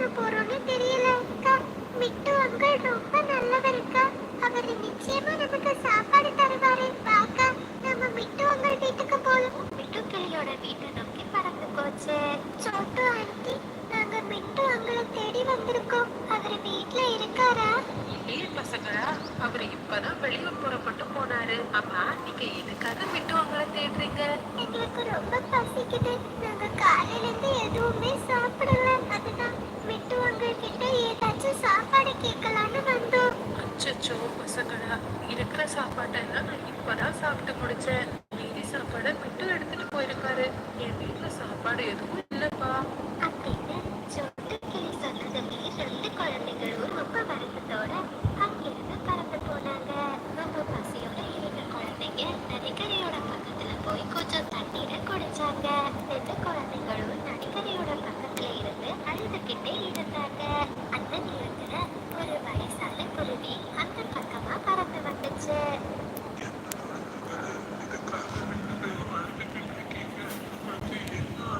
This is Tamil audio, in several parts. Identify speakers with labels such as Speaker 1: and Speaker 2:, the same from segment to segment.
Speaker 1: பண்ண போறோம்னு தெரியல அக்கா. மிட்டு அங்கிள் ரொம்ப நல்லவருக்கா அவர் நிச்சயமா நமக்கு சாப்பாடு தருவாரு. பாக்கா நம்ம மிட்டு அங்கிள் வீட்டுக்கு போலாம். மிட்டு கிளியோட வீட்டை நோக்கி பறந்து போச்சு. சோட்டு ஆண்டி நாங்க மிட்டு அங்கிளை தேடி வந்திருக்கோம். அவர் வீட்ல இருக்காரா?
Speaker 2: இல்லையே பசங்களா அவர் இப்பதான் வெளியூர் புறப்பட்டு போனாரு. அம்மா நீங்க எதுக்காக விட்டு உங்களை தேடுறீங்க?
Speaker 1: எங்களுக்கு ரொம்ப பசிக்குது. நாங்க காலையில இருந்து எதுவுமே சாப்பிடல. அதுதான் மிட்டு அங்கிள் ஏதாச்சும் சாப்பாடு கேட்கலான்னு வந்தோம்.
Speaker 2: அச்சச்சோ பசங்களா இருக்கிற சாப்பாட்டெல்லாம் நான் இப்பதான் சாப்பிட்டு முடிச்சேன். மீதி சாப்பாடை விட்டு எடுத்துட்டு போயிருக்காரு. என் வீட்டுல சாப்பாடு எதுவும் இல்லப்பா
Speaker 1: அப்படின்னு சொட்டு கிளி சொன்னதுமே ரெண்டு குழந்தைகளும் ரொம்ப வருத்தத்தோட அங்கிருந்து பறந்து போனாங்க ரொம்ப பசியோட இருந்த குழந்தைங்க நதிக்கரையோட பக்கத்துல போய் கொஞ்சம் தண்ணீரை குடிச்சாங்க ரெண்டு குழந்தைகளும் நதிக்கரையோட பக்கத்துல இருந்து அழுதுகிட்டே இருந்தாங்க அந்த நேரத்துல ஒரு வயசான குருவி அந்த பக்கமா பறந்து வந்துச்சு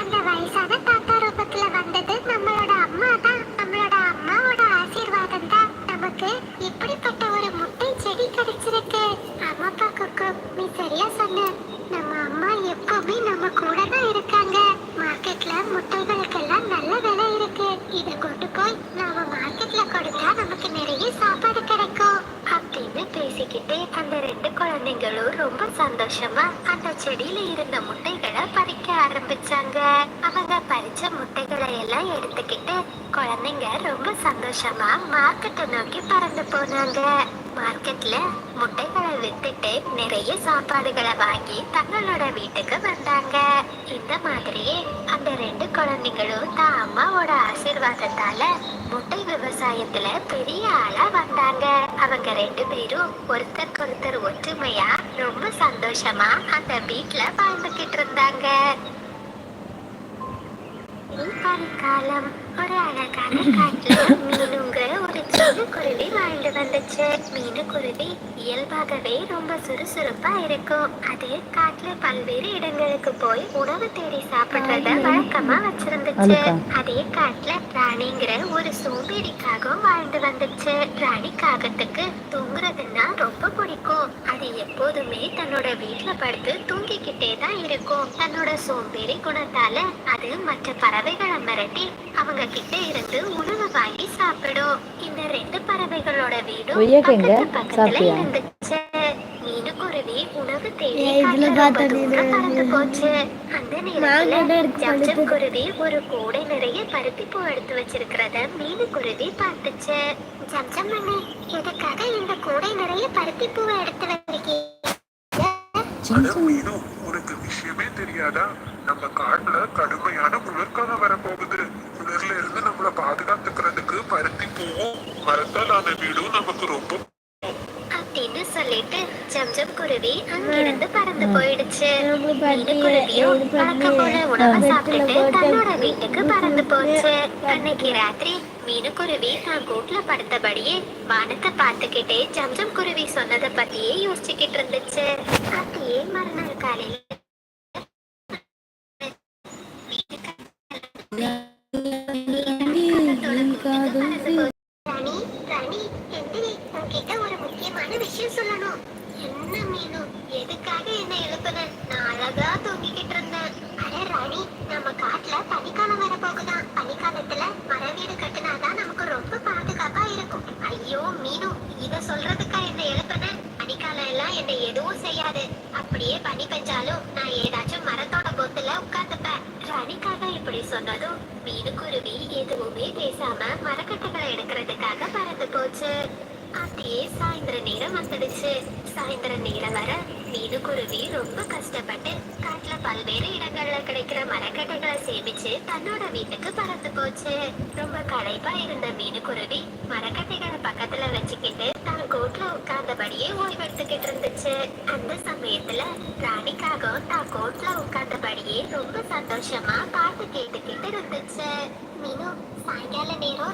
Speaker 1: அந்த வயசான தாத்தா ரூபத்துல வந்தது நம்மளோட அம்மா தான் நம்மளோட அம்மாவோட ஆசீர்வாதம் தான் நமக்கு இப்படிப்பட்ட ஒரு முட்டை செடி கிடைச்சிருக்கு ஆமாப்பா குக்கு நீ சரியா சொன்ன நம்ம அம்மா எப்பவுமே நம்ம கூட தான் இருக்காங்க மார்க்கெட்ல முட்டைகளுக்கெல்லாம் நல்ல விலை இருக்கு இத கொண்டு போய் நாம மார்க்கெட்ல கொடுத்தா நமக்கு நிறைய சாப்பாடு கிடைக்கும் அப்படின்னு பேசிக்கிட்டே அந்த ரெண்டு குழந்தைங்களும் ரொம்ப சந்தோஷமா அந்த செடியில இருந்த முட்டைகளை பறிக்க ஆரம்பிச்சாங்க. அவங்க பறிச்ச முட்டைகளை எல்லாம் எடுத்துக்கிட்டு குழந்தைங்க ரொம்ப சந்தோஷமா மார்க்கெட்டை நோக்கி பறந்து போனாங்க. மார்க்கெட்ல முட்டைகளை வித்துட்டு நிறைய சாப்பாடுகளை வாங்கி தங்களோட வீட்டுக்கு வந்தாங்க. இந்த மாதிரியே அந்த ரெண்டு குழந்தைங்களும் தான் அம்மாவோட ஆசீர்வாதத்தால முட்டை விவசாயத்துல பெரிய ஆளா வந்தாங்க. அவங்க ரெண்டு பேரும் ஒருத்தருக்கு ஒருத்தர் ஒற்றுமையா ரொம்ப சந்தோஷமா அந்த வீட்டுல வாழ்ந்துகிட்டு இருந்தாங்க. காலம் ஒரு அழகான காட்டுல மீனுங்கிற ஒரு சின்ன குருவி வாழ்ந்து வந்துச்சு. மீனு குருவி இயல்பாகவே ரொம்ப சுறுசுறுப்பா இருக்கும். அது காட்டுல பல்வேறு இடங்களுக்கு போய் உணவு தேடி சாப்பிடுறத வழக்கமா வச்சிருந்துச்சு. அதே காட்டுல ராணிங்கிற ஒரு சோம்பேறிக்காகவும் வாழ்ந்து வந்துச்சு. ராணி காகத்துக்கு தூங்குறதுன்னா ரொம்ப பிடிக்கும் எப்போதுமே தன்னோட வீட்ல படுத்து தூங்கிக்கிட்டே தான் இருக்கும். தன்னோட சோம்பேறி குணத்தால அது மற்ற பறவைகளை மிரட்டி அவங்க கிட்ட இருந்து உணவு வாங்கி சாப்பிடும். இந்த ரெண்டு பறவைகளோட வீடும்? பக்கத்து பக்கத்துல? இருந்துச்சு. மீனுக்குருவி உணவு தேடி பறந்து போச்சு. அந்த நேரத்துல ஜம்ஜம் குருவி ஒரு கூடை நிறைய பருத்தி பூ எடுத்து வச்சிருக்கிறத மீனுக்குருவி பார்த்துச்சு. ஜம்ஜம் அண்ணே எதுக்காக இந்த கூடை நிறைய பருத்தி பூவை எடுத்து
Speaker 3: அட மீனு உனக்கு விஷயமே தெரியாதா? நம்ம காட்டுல கடுமையான குளிர்காலம் வரப்போகுது. குளிர்ல இருந்து நம்மள பாதுகாத்துக்கிறதுக்கு பருத்தி பூவும் மரத்தாலான வீடும் நமக்கு ரொம்ப
Speaker 1: அப்படின்னு சொல்லிட்டு ஜம்ஜம் குருவி அங்கிருந்து பறந்து போயிடுச்சு. வழக்கம் போல உணவை சாப்பிட்டுட்டு
Speaker 4: போட்டு
Speaker 1: தன்னோட வீட்டுக்கு பறந்து போச்சு. அன்னைக்கு ராத்திரி மீனுக்குருவி தான் கூட்டுல படுத்தபடியே வானத்தை பார்த்துக்கிட்டே ஜம்ஜம் குருவி சொன்னதை பத்தியே யோசிச்சுக்கிட்டு இருந்துச்சு. அப்படியே மறுநாள் காலையில ராணி ராணி எந்திரி உன்கிட்ட ஒரு முக்கியமான விஷயம் சொல்லணும் என்ன மீனு எதுக்காக என்ன எழுப்புன நான் அழகா தூங்கிக்கிட்டு இருந்தேன் அட ராணி நம்ம காட்டுல பனிக்காலம் வர போகுதாம் பனிக்காலத்துல மர வீடு கட்டினாதான் நமக்கு ரொம்ப பாதுகாப்பா இருக்கும் ஐயோ மீனு இத சொல்றதுக்கா என்ன எழுப்புன பனிக்காலம் எல்லாம் என்ன எதுவும் செய்யாது அப்படியே பனி பெஞ்சாலும் நான் ஏதாச்சும் மரத்தோட கொத்துல உட்கார்ந்துப்பேன். ராணிக்காக இப்படி சொன்னதும் மீனுக்குருவி எதுவுமே பேசாம மரக்கட்டைகளை எடுக்கிறதுக்காக பறந்து போச்சு. அப்படியே சாயந்தர நேரம் வந்துடுச்சு. சாயந்தர நேரம் வர மீனுக்குருவி ரொம்ப கஷ்டப்பட்டு காட்டுல பல்வேறு இடங்கள்ல கிடைக்கிற மரக்கட்டைகளை சேமிச்சு தன்னோட வீட்டுக்கு பறந்து போச்சு. ரொம்ப களைப்பா இருந்த மீனுக்குருவி மரக்கட்டைகளை பக்கத்துல வச்சுக்கிட்டு உட்கார்ந்தபடியே ஓய்வெடுத்துக்கிட்டு இருந்துச்சு. அந்த சமயத்துல ராணிக்காகவும் தான் கோட்ல உட்கார்ந்தபடியே ரொம்ப சந்தோஷமா பாட்டு கேட்டுக்கிட்டு இருந்துச்சு. மீனு சாயங்கால நேரம்